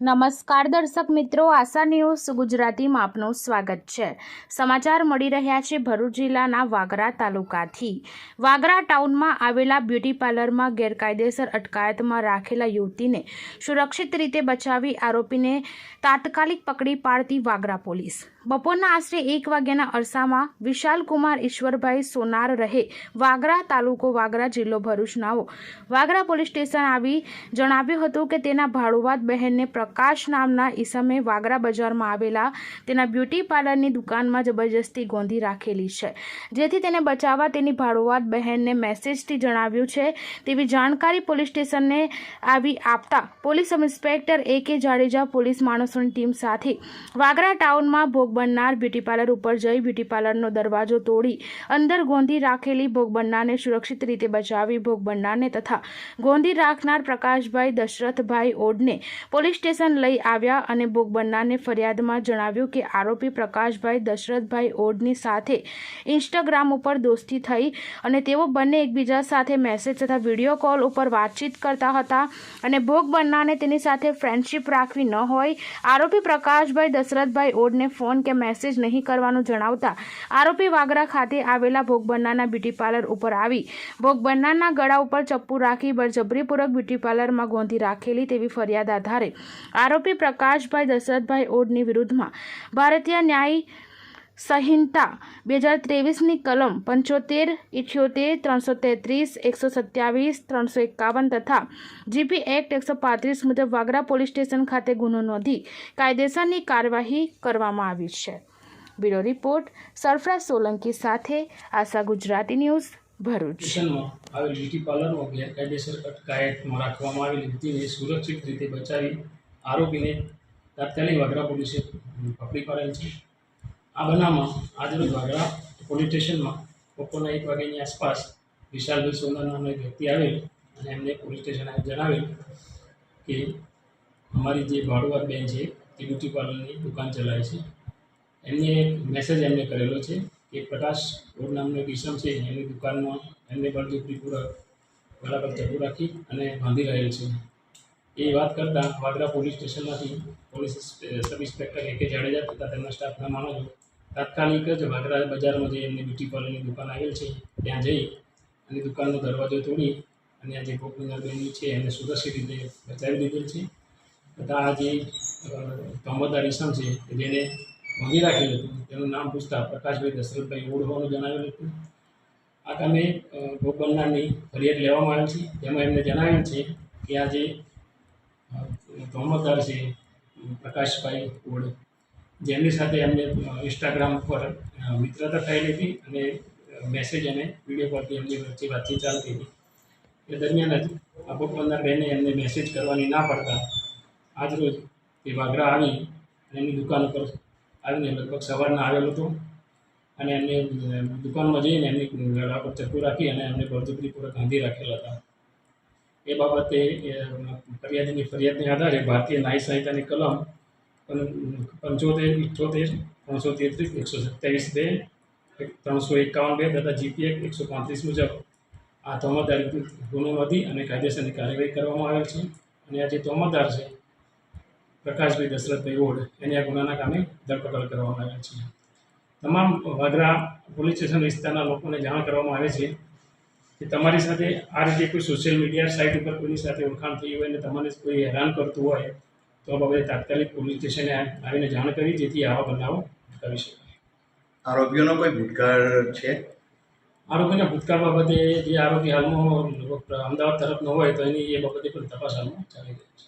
નમસ્કાર દર્શક મિત્રો, આશા ન્યૂઝ ગુજરાતીમાં આપનું સ્વાગત છે. સમાચાર મળી રહ્યા છે ભરૂચ જિલ્લાના વાગરા તાલુકાથી. વાગરા ટાઉનમાં આવેલા બ્યુટી પાર્લરમાં ગેરકાયદેસર અટકાયતમાં રાખેલા યુવતીને સુરક્ષિત રીતે બચાવી આરોપીને તાત્કાલિક પકડી પાડતી વાગરા પોલીસ. બપોરના આશરે એક વાગ્યાના અરસામાં વિશાલ કુમાર ઈશ્વરભાઈ સોનાર રહે વાગરા તાલુકો વાગરા જિલ્લો ભરૂચ નાવો વાગરા પોલીસ સ્ટેશન આવી જણાવ્યું હતું કે તેના ભાડુઆત બહેનને પ્રકાશ નામના ઈસમે વાગરા બજારમાં આવેલા તેના બ્યુટી પાર્લરની દુકાનમાં જબરજસ્તી ગોંધી રાખેલી છે. જેથી તેને બચાવવા તેની ભાડુઆત બહેનને મેસેજથી જણાવ્યું છે. તેવી જાણકારી પોલીસ સ્ટેશનને આવી આપતા પોલીસ ઇન્સ્પેક્ટર એ કે જાડેજા પોલીસ માણસોની ટીમ સાથે વાગરા ટાઉનમાં ભોગ બનનાર બ્યુટી પાર્લર ઉપર જઈ બ્યુટી પાર્લરનો દરવાજો તોડી અંદર ગોંધી રાખેલી ભોગ બનનારને સુરક્ષિત રીતે બચાવી ભોગ બનનારને તથા ગોંધી રાખનાર પ્રકાશભાઈ દશરથભાઈ ઓડને પોલીસ સ્ટેશન લઈ આવ્યા અને ભોગ બનનારને ફરિયાદમાં જણાવ્યું કે આરોપી પ્રકાશભાઈ દશરથભાઈ ઓડની સાથે ઇન્સ્ટાગ્રામ ઉપર દોસ્તી થઈ અને તેઓ બંને એકબીજા સાથે મેસેજ તથા વીડિયો કોલ ઉપર વાતચીત કરતા હતા અને ભોગ બનનારને તેની સાથે ફ્રેન્ડશીપ રાખવી ન હોય, આરોપી પ્રકાશભાઈ દશરથભાઈ ઓડને ફોન કે મેસેજ નહીં કરવાનું જણાવતા આરોપી વાગરા ખાતે આવેલા ભોગ બનનારના બ્યુટી પાર્લર ઉપર આવી. ભોગ બનનારના ગળા ઉપર ચપ્પુ રાખી બળજબરીપૂર્વક બ્યુટી પાર્લરમાં ગોંધી રાખેલી તેવી ફરિયાદ આધારે આરોપી પ્રકાશભાઈ દશરથભાઈ ઓડની વિરુદ્ધમાં ભારતીય ન્યાય સંહિતા બે હજાર ત્રેવીસની કલમ પંચોતેર, ઇઠ્યોતેર, ત્રણસો તેત્રીસ, એકસો સત્યાવીસ, ત્રણસો એકાવન તથા જીપી એક્ટ એકસો પાંત્રીસ મુજબ વાગરા પોલીસ સ્ટેશન ખાતે ગુનો નોંધી કાયદેસરની કાર્યવાહી કરવામાં આવી છે. બ્યુરો રિપોર્ટ, સરફરાજ સોલંકી સાથે આશા ગુજરાતી ન્યૂઝ ભરૂચ. આવેલ બ્યુટી પાર્લરમાં ગેરકાયદેસર અટકાયતમાં રાખવામાં આવેલી વ્યક્તિને સુરક્ષિત રીતે બચાવી આરોપીને તાત્કાલિક વાગરા પોલીસે પકડી પાડેલ છે. આ બનાવમાં આજરોજ વાગરા પોલીસ સ્ટેશનમાં બપોરના એક વાગ્યાની આસપાસ વિશાલભાઈ સોના નામનો એક વ્યક્તિ આવેલ અને એમને પોલીસ સ્ટેશન જણાવેલ કે અમારી જે ભાડુઆત બેન છે, તે બ્યુટી પાર્લરની દુકાન ચલાવે છે. એમને એક મેસેજ એમને કરેલો છે કે પ્રકાશ રોડ નામનો એક ઈસમ છે એની દુકાનમાં એમને બળજબરીપૂર્વક બરાબર ચપ્પુ રાખી અને બાંધી રહેલ છે. એ વાત કરતાં Vagra police સ્ટેશનમાંથી police sub inspector K Jadeja તથા તેમના સ્ટાફના માણસો તાત્કાલિક જ વાગરા બજારમાં જે એમની બ્યુટી પાર્લરની દુકાન આવેલ છે, ત્યાં જઈ અને દુકાનનો દરવાજો તોડી અને આ જે ગોપીનાથ બેનની છે, એને સુરક્ષિત રીતે બચાવી દીધેલ છે તથા આ જે તોમતદાર ઈસમ છે, જેને બાંધી રાખેલું હતું, તેનું નામ પૂછતા પ્રકાશભાઈ દશરથભાઈ ઓળ હોવાનું જણાવેલું હતું. આ કામે ભોગ બનનારની ફરિયાદ લેવામાં આવી છે તેમાં એમને જણાવ્યું છે કે આ જે અ, છે પ્રકાશભાઈ ઓળ જેમની સાથે એમને ઇન્સ્ટાગ્રામ પર મિત્રતા થયેલી હતી અને મેસેજ અને વીડિયો પરથી એમની વચ્ચે વાતચીત ચાલતી હતી. એ દરમિયાન જ આ ભોગ બહેને એમને મેસેજ કરવાની ના પડતા આજરોજ તે વાગરા આવી અને એમની દુકાન ઉપર આવીને લગભગ સવારના આવેલો હતો અને એમને દુકાનમાં જઈને એમની ગળા પર ચક્કુ રાખી અને એમને બળજબરીપૂર્વક ગાંધી રાખેલા હતા. એ બાબતે ફરિયાદીની ફરિયાદને આધારે ભારતીય ન્યાય સંહિતાની કલમ પંચોતેર ઇઠ્ઠોતેર ત્રણસો તેત્રીસ એકસો સત્યાવીસ બે ત્રણસો એકાવન બે તથા જીપીએ એકસો પાંત્રીસ મુજબ આ તોમતદારી ગુનો નોંધી અને કાયદેસરની કાર્યવાહી કરવામાં આવેલ છે. અને આ જે તોમતદાર છે, પ્રકાશભાઈ દશરથભાઈ ઓડ એની આ ગુનાના કામે ધરપકડ કરવામાં આવેલ છે. તમામ વાગરા પોલીસ સ્ટેશન વિસ્તારના લોકોને જાણ કરવામાં આવે છે. કે તમારી સાથે આ રીતે કોઈ સોશિયલ મીડિયા સાઇટ ઉપર કોઈની સાથે ઓળખાણ થઈ હોય અને તમને કોઈ હેરાન કરતું હોય તો આ બાબતે તાત્કાલિક પોલીસ સ્ટેશને આવીને જાણ કરી જેથી આવા બનાવો કરી શકાય આરોપીઓનો કોઈ ભૂતકાળ છે? આરોપીના ભૂતકાળ બાબતે જે આરોપી હાલમાં અમદાવાદ તરફનો હોય તો એની એ બાબતે પણ તપાસ હાલમાં ચાલી રહી છે.